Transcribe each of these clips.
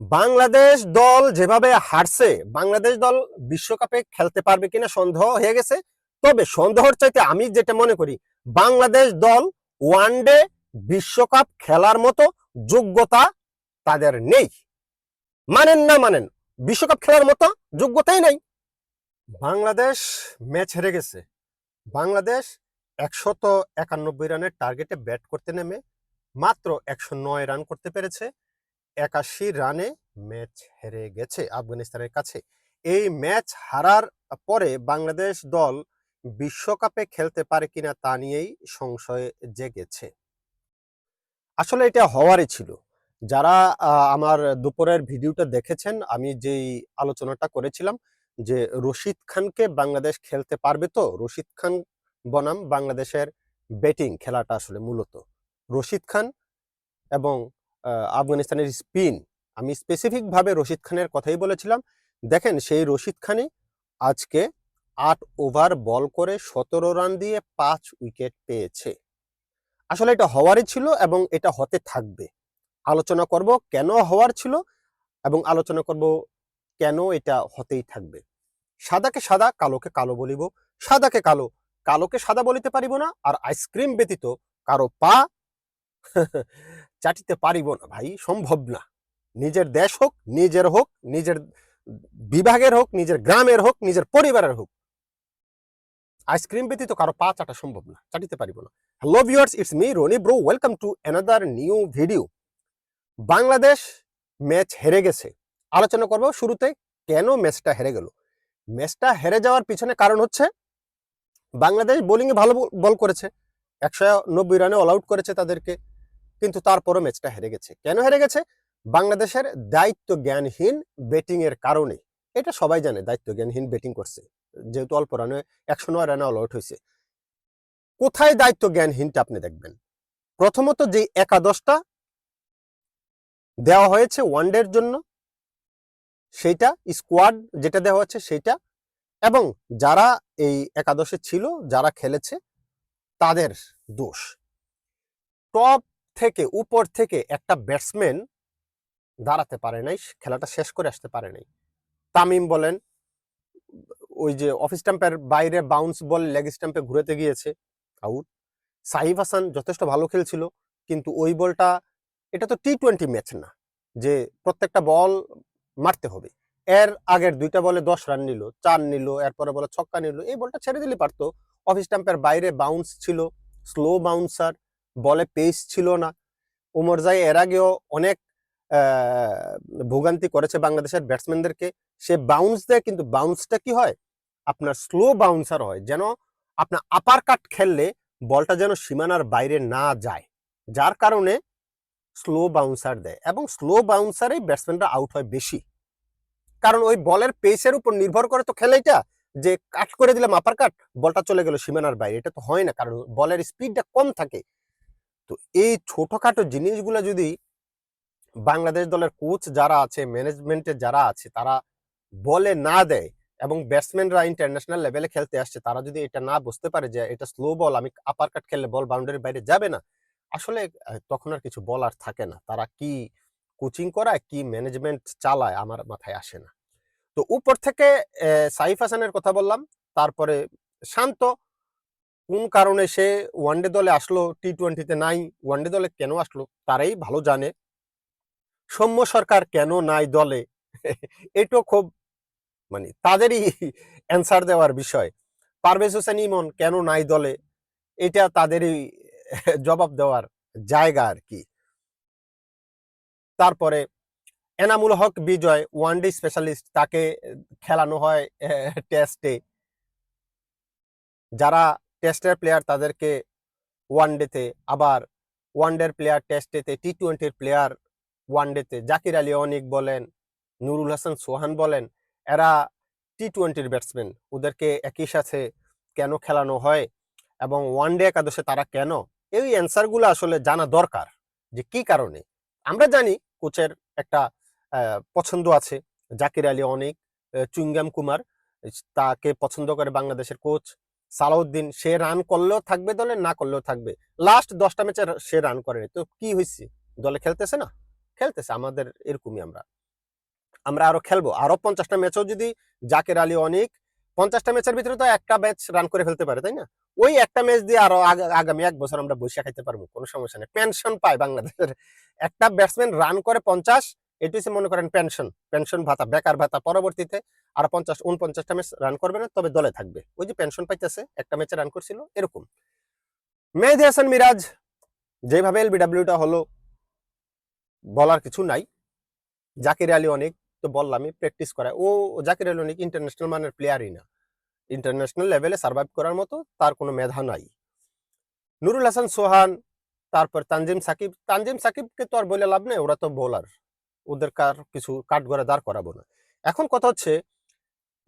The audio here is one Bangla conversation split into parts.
বাংলাদেশ দল যেভাবে হারছে, বাংলাদেশ দল বিশ্বকাপে খেলতে পারবে কিনা সন্দেহ হয়ে গেছে। তবে সন্দেহর চাইতে আমি যেটা মনে করি, বাংলাদেশ দল ওয়ানডে বিশ্বকাপ খেলার মতো যোগ্যতা তাদের নেই। মানেন না মানেন, বিশ্বকাপ খেলার মতো যোগ্যতাই নাই। বাংলাদেশ ম্যাচ হেরে গেছে। বাংলাদেশ একশত একানব্বই রানের টার্গেটে ব্যাট করতে নেমে মাত্র একশো নয় রান করতে পেরেছে। একাশি রানে ম্যাচ হেরে গেছে আফগানিস্তানের কাছে। এই ম্যাচ হারার পরে বাংলাদেশ দল বিশ্বকাপে খেলতে পারে কিনা তা নিয়েই সংশয় জেগেছে। আসলে এটা হওয়ারই ছিল। যারা আমার দুপুরের ভিডিওটা দেখেছেন, আমি যেই আলোচনাটা করেছিলাম যে রশিদ খানকে বাংলাদেশ খেলতে পারবে তো, রশিদ খান বনাম বাংলাদেশের ব্যাটিং খেলাটা আসলে মূলত। রশিদ খান এবং আফগানিস্তানের স্পিন। আমি স্পেসিফিকভাবে রশিদ খানের কথাই বলেছিলাম। দেখেন, সেই রশিদ খানই আজকে আট ওভার বল করে সতেরো রান দিয়ে পাঁচ উইকেট পেয়েছে। আসলে এটা হওয়ারই ছিল এবং এটা হতে থাকবে। আলোচনা করব কেন হওয়ার ছিল এবং আলোচনা করব কেন এটা হতেই থাকবে। সাদাকে সাদা, কালোকে কালো বলিব। সাদাকে কালো, কালোকে সাদা বলিতে পারিব না। আর আইসক্রিম ব্যতীত কারও পা চাটিতে পারিব না, ভাই, সম্ভব না। নিজের দেশ হোক, নিজের হোক, নিজের বিভাগের হোক, নিজের গ্রামের হোক, নিজের পরিবারের হোক, আইসক্রিম ব্যতীত কারও পা চাটা সম্ভব না, চাটিতে পারিব না। Hello viewers it's me Rony bro welcome to another new video Bangladesh match হেরে গেছে। আলোচনা করব শুরুতে কেন ম্যাচটা হেরে গেল। ম্যাচটা হেরে যাওয়ার পিছনে কারণ হচ্ছে, বাংলাদেশ বোলিংয়ে ভালো বল করেছে। একশো নব্বই রানে অল আউট করেছে তাদেরকে। কিন্তু তারপরও ম্যাচটা হেরে গেছে। কেন হেরে গেছে? বাংলাদেশের দায়িত্ব জ্ঞানহীন ব্যাটিং এর কারণে এটা সবাই জানে দায়িত্ব জ্ঞানহীন ব্যাটিং করছে। যেহেতু অল্প রানে, একশো নয় রানে অল আউট হয়েছে। কোথায় দায়িত্ব জ্ঞানহীনটা আপনি দেখবেন? প্রথমত যে একাদশটা দেওয়া হয়েছে ওয়ানডের জন্য, সেইটা স্কোয়াড যেটা দেওয়া হচ্ছে সেইটা, এবং যারা এই একাদশে ছিল, যারা খেলেছে, তাদের দোষ। টপ থেকে, উপর থেকে একটা ব্যাটসম্যান দাঁড়াতে পারে নাই, খেলাটা শেষ করে আসতে পারে নাই। তামিম বলেন, ওই যে অফিস স্টাম্পের বাইরে বাউন্স বল লেগ স্টাম্পে ঘুরেতে গিয়েছে আউট সাহিব হাসান যথেষ্ট ভালো খেলছিল, কিন্তু ওই বলটা, এটা তো টি টোয়েন্টি ম্যাচ না, যে প্রত্যেকটা বল মারতে হবে। এর আগের দুইটা বলে দশ রান নিল, চার নিল, এরপরে বলে ছক্কা নিল, এই বলটা ছেড়ে দিলে পারতো। অফ স্টাম্পের বাইরে বাউন্স ছিল স্লো বাউন্সার বলে পেস ছিল না। উমর জাই এর আগেও অনেক ভোগান্তি করেছে বাংলাদেশের ব্যাটসম্যানদেরকে সে বাউন্স দেয়, কিন্তু বাউন্সটা কি হয়? আপনার স্লো বাউন্সার হয়, যেন আপনার আপার কাট খেললে বলটা যেন সীমানার বাইরে না যায়। যার কারণে স্লো বাউন্সার দেয় এবং স্লো বাউন্সারেই ব্যাটসম্যানরা আউট হয় বেশি। কারণ ওই বলের পেসের উপর নির্ভর করে তো খেলে এটা, যে কাট করে দিলাম আপার কাট বলটা চলে গেল সীমানার বাইরে। এটা তো হয় না, কারণ বলের স্পিডটা কম থাকে। তো এই ছোটখাটো জিনিসগুলো যদি বাংলাদেশ দলের কোচ যারা আছে ম্যানেজমেন্টে যারা আছে, তারা বলে না দেয় এবং ব্যাটসম্যানরা ইন্টারন্যাশনাল লেভেলে খেলতে আসছে, তারা যদি এটা না বুঝতে পারে যে এটা স্লো বল আমি আপার কাট খেললে বল বাউন্ডারির বাইরে যাবে না, আসলে তখন আর কিছু বলার থাকে না। তারা কি কোচিং করায়, কি ম্যানেজমেন্ট চালায়, আমার মাথায় আসে না। তো উপর থেকে সাইফ হাসানের কথা বললাম, তারপরে শান্ত কোন কারণে সে ওয়ানডে দলে আসলো টি টোয়েন্টিতে নাই ওয়ানডে দলে কেন আসলো, তারাই ভালো জানে। সৌম্য সরকার কেন নাই দলে? এটাও খুব মানে তাদেরই অ্যান্সার দেওয়ার বিষয়। পারভেজ হোসেন ইমন কেন নাই দলে? এটা তাদেরই জবাব দেওয়ার জায়গা আর কি। তারপরে Enamul Haque Bijoy one day specialist তাকে খেলানো হয় টেস্টে যারা টেস্টের প্লেয়ার তাদেরকে ওয়ান ডেতে আবার ওয়ানডের প্লেয়ার টেস্টেতে টি টোয়েন্টির প্লেয়ার ওয়ান ডেতে জাকির আলী অনিক বলেন, নুরুল হাসান সোহান বলেন, এরা টি টোয়েন্টির ব্যাটসম্যান ওদেরকে একই সাথে কেন খেলানো হয় এবং ওয়ান ডে একাদশে তারা কেন? এই অ্যান্সারগুলো আসলে জানা দরকার যে কি কারণে। আমরা জানি কোচের একটা পছন্দ আছে। জাকির আলী অনিক চুইংগাম কুমার, তাকে পছন্দ করে বাংলাদেশের কোচ। সালাউদ্দিন, সে রান করলেও থাকবে দলে, না করলেও থাকবে। লাস্ট দশটা ম্যাচে সে রান করেনি। তো কি হয়েছে দলে খেলতেছে না? খেলতেছে, আমাদের এরকমই আমরা। আমরা আরও খেলব। আরও পঞ্চাশটা ম্যাচও যদি জাকের আলী অনেক, পঞ্চাশটা ম্যাচের ভিতরে তো একটা ম্যাচ রান করে ফেলতে পারে, তাই না? ওই একটা ম্যাচ দিয়ে আরও আগামী এক বছর আমরা বসে খাইতে পারব, কোনো সমস্যা নেই। পেনশন পায় বাংলাদেশের। একটা ব্যাটসম্যান রান করে পঞ্চাশ এটি হচ্ছে মনে করেন পেনশন পেনশন ভাতা, বেকার ভাতা পরবর্তীতে আর পঞ্চাশ উনপঞ্চাশটা ম্যাচ রান করবে না, তবে দলে থাকবে। ওই যে পেনশন পাইতেছে, একটা ম্যাচে রান করছিল, এরকম। মেহেদি হাসান মিরাজ, যেভাবে এলবিডাব্লিউটা হলো, বলার কিছু নাই। জাকির আলী অনেক, তো বললামই প্র্যাকটিস করায়। ও, জাকির আলী অনেক ইন্টারন্যাশনাল মানের প্লেয়ারই না। ইন্টারন্যাশনাল লেভেলে সার্ভাইভ করার মতো তার কোনো মেধা নাই। নুরুল হাসান সোহান, তারপর তানজিম সাকিব। তানজিম সাকিবকে তো আর বলে লাভ নেই, ওরা তো বোলার ওদের কার কিছু কাঠ গড়ে দাঁড় করাবো না। এখন কথা হচ্ছে,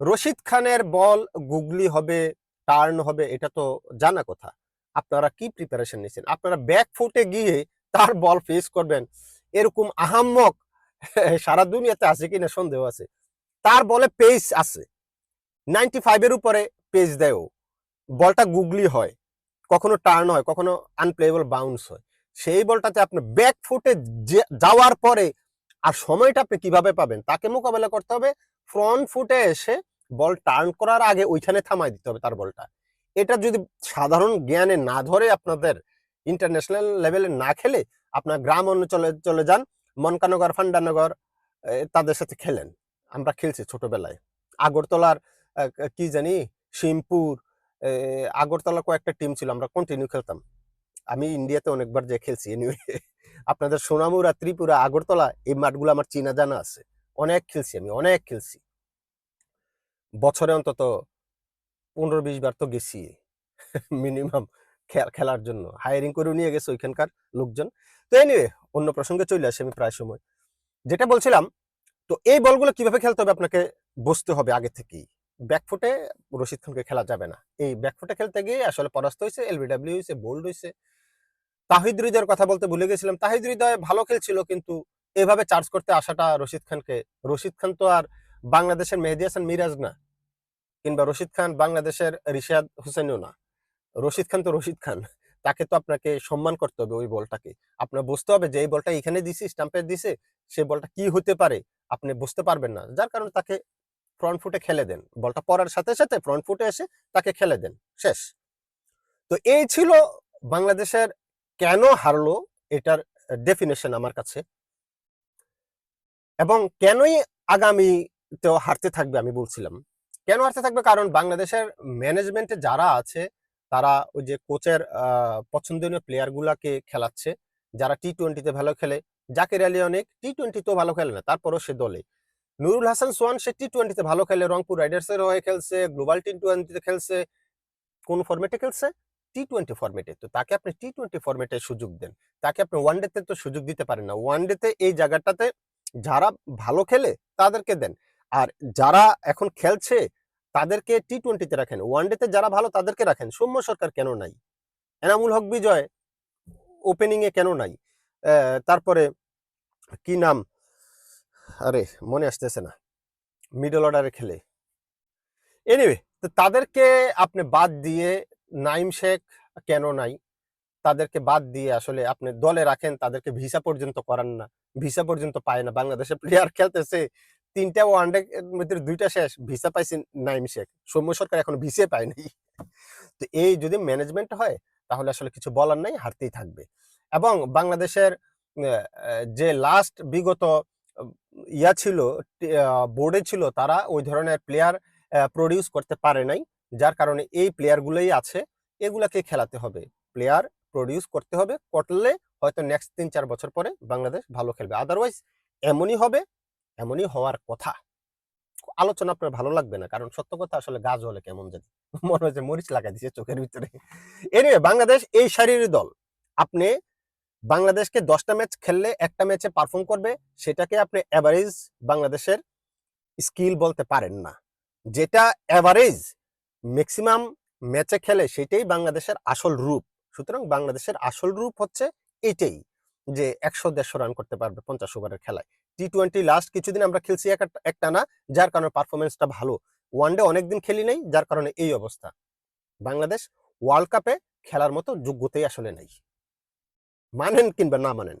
রশিদ খানের বল গুগলি হবে, টার্ন হবে, এটা তো জানা কথা। আপনারা কি প্রিপারেশন নিয়েছেন আপনারা ব্যাক ফুটে গিয়ে তার বল ফেস করবেন। এরকম আহাম্মক সারা দুনিয়াতে আছে কিনা সন্দেহ আছে। তার বলে পেস আছে। নাইনটি ফাইভের উপরে পেজ দেয় বলটা গুগলি হয়, কখনো টার্ন হয়, কখনো আনপ্লেয়েবল বাউন্স হয়। সেই বলটাতে আপনি ব্যাক ফুটে যাওয়ার পরে আর সময়টা আপনি কীভাবে পাবেন? তাকে মোকাবেলা করতে হবে। ফ্রন্ট ফুটে এসে বল টার্ন করার আগে ওইখানে থামাই দিতে হবে তার বলটা এটা যদি সাধারণ জ্ঞানে না ধরে আপনাদের ইন্টারন্যাশনাল লেভেলে না খেলে আপনার গ্রাম অঞ্চলে চলে যান, মনকানগর, ফান্ডানগর তাদের সাথে খেলেন। আমরা খেলছি ছোটবেলায়। আগরতলার কি জানি, শিমপুর আগরতলা কয়েকটা টিম ছিল, আমরা কন্টিনিউ খেলতাম। আমি ইন্ডিয়াতে অনেকবার যে খেলছি এনিওয়ে আপনাদের সোনামুরা ত্রিপুরা, আগরতলা, এই মাঠগুলো আমার চেনা জানা আছে। অনেক খেলছি আমি, অনেক খেলছি। বছরে অন্তত পনেরো বিশ বার তো গেছি। মিনিমাম খেলার জন্য। হায়ারিং করে নিয়ে গেছে ওইখানকার লোকজন। তো এনিওয়ে অন্য প্রসঙ্গে চলে আসি আমি প্রায় সময়। যেটা বলছিলাম, তো এই বলগুলো কীভাবে খেলতে হবে আপনাকে বুঝতে হবে আগে থেকেই। ব্যাকফুটে রশিদ খানকে খেলা যাবে না। এই ব্যাকফুটে খেলতে গিয়ে আসলে পরাস্ত হয়েছে এলবিডাব্লিউ হয়েছে বোল্ড হয়েছে তাহিদ হৃদয়ের কথা বলতে ভুলে গেছিলাম। তাহিদ হৃদয় ভালো খেলছিল কিন্তু এভাবে চার্জ করতে আসাটা রশিদ খানকে, রশিদ খান তো আর বাংলাদেশের মেহেদি হাসান মিরাজ না, কিংবা রশিদ খান বাংলাদেশের রিশাদ হোসেনও না। রশিদ খান তো রশিদ খান, তাকে তো আপনাকে সম্মান করতে হবে ওই বলটাকে। আপনার বুঝতে হবে যে এই বলটা এখানে দিছি স্টাম্পের দিছে সেই বলটা কি হতে পারে আপনি বুঝতে পারবেন না। যার কারণে তাকে ফ্রন্ট ফুটে খেলে দেন। বলটা পড়ার সাথে সাথে ফ্রন্ট ফুটে এসে তাকে খেলে দেন। শেষ। তো এই ছিল বাংলাদেশের কেন হারলো এটার ডেফিনেশন আমার কাছে? এবং কেনই আগামীতেও হারতে থাকবে আমি বলছিলাম। কেন হারতে থাকবে? কারণ বাংলাদেশের ম্যানেজমেন্টে যারা আছে, তারা ওই যে কোচের পছন্দনীয় প্লেয়ার গুলাকে খেলাচ্ছে, যারা টি টোয়েন্টিতে ভালো খেলে। জাকির আলী অনেক টি টোয়েন্টিতেও ভালো খেলে না, তারপরও সে দলে। নুরুল হাসান সোয়ান, সে টি টোয়েন্টিতে ভালো খেলে, রংপুর রাইডার্স এর হয়ে খেলছে গ্লোবাল টি টোয়েন্টিতে খেলছে, কোন ফর্মেটে খেলছে? টি টোয়েন্টি ফর্মেটে তো তাকে আপনি টি টোয়েন্টি ফরম্যাটে সুযোগ দেন। তাকে আপনি ওয়ান ডেতে তো সুযোগ দিতে পারেন না। ওয়ান ডেতে এই জায়গাটাতে যারা ভালো খেলে, তাদেরকে দেন। আর যারা এখন খেলছে, তাদেরকে টি টোয়েন্টিতে রাখেন। ওয়ান ডেতে যারা ভালো, তাদেরকে রাখেন। সৌম্য সরকার কেন নাই? এনামুল হক বিজয় ওপেনিং এ কেন নাই? তারপরে কি নাম? আরে, মনে আসতেছে না। মিডল অর্ডারে খেলে। এনিওয়ে তো তাদেরকে আপনি বাদ দিয়ে নাইম শেখ কেন নাই? তাদেরকে বাদ দিয়ে আসলে আপনি দলে রাখেন, তাদেরকে ভিসা পর্যন্ত করান না। ভিসা পর্যন্ত পায় না। বাংলাদেশের প্লেয়ার খেলতেছে, তিনটা ওয়ানডে মধ্যে দুইটা শেষ, ভিসা পাইছে নাইম শেখ। সৌম্য সরকার এখন ভিসা পায় নাই। তো এই যদি ম্যানেজমেন্ট হয়, তাহলে আসলে কিছু বলার নাই, হারতেই থাকবে। এবং বাংলাদেশের যে লাস্ট বিগত ইয়া ছিল বোর্ডে ছিল, তারা ওই ধরনের প্লেয়ার প্রডিউস করতে পারে নাই। যার কারণে এই প্লেয়ারগুলোই আছে, এগুলাকে খেলাতে হবে। প্লেয়ার প্রডিউস করতে হবে, করলে হয়তো নেক্সট তিন চার বছর পরে বাংলাদেশ ভালো খেলবে। আদারওয়াইজ এমনই হবে, এমনই হওয়ার কথা। আলোচনা আপনার ভালো লাগবে না, কারণ সত্য কথা আসলে গাছ হলে কেমন জানি। মনে হচ্ছে মরিচ লাগাই দিছে চোখের ভিতরে। এনিওয়ে বাংলাদেশ এই শারীরিক দল। আপনি বাংলাদেশকে দশটা ম্যাচ খেললে একটা ম্যাচে পারফর্ম করবে, সেটাকে আপনি অ্যাভারেজ বাংলাদেশের স্কিল বলতে পারেন না। যেটা অ্যাভারেজ ম্যাক্সিমাম ম্যাচে খেলে সেটাই বাংলাদেশের আসল রূপ। সুতরাং বাংলাদেশের আসল রূপ হচ্ছে এটাই যে একশো দেড়শো রান করতে পারবে পঞ্চাশ ওভারের খেলায়। টি টোয়েন্টি লাস্ট কিছুদিন আমরা খেলছি এক- একটা না, যার কারণে পারফরমেন্সটা ভালো। ওয়ানডে অনেকদিন খেলি নাই, যার কারণে এই অবস্থা। বাংলাদেশ ওয়ার্ল্ড কাপে খেলার মতো যোগ্যতাই আসলে নাই। মানেন কিংবা না মানেন।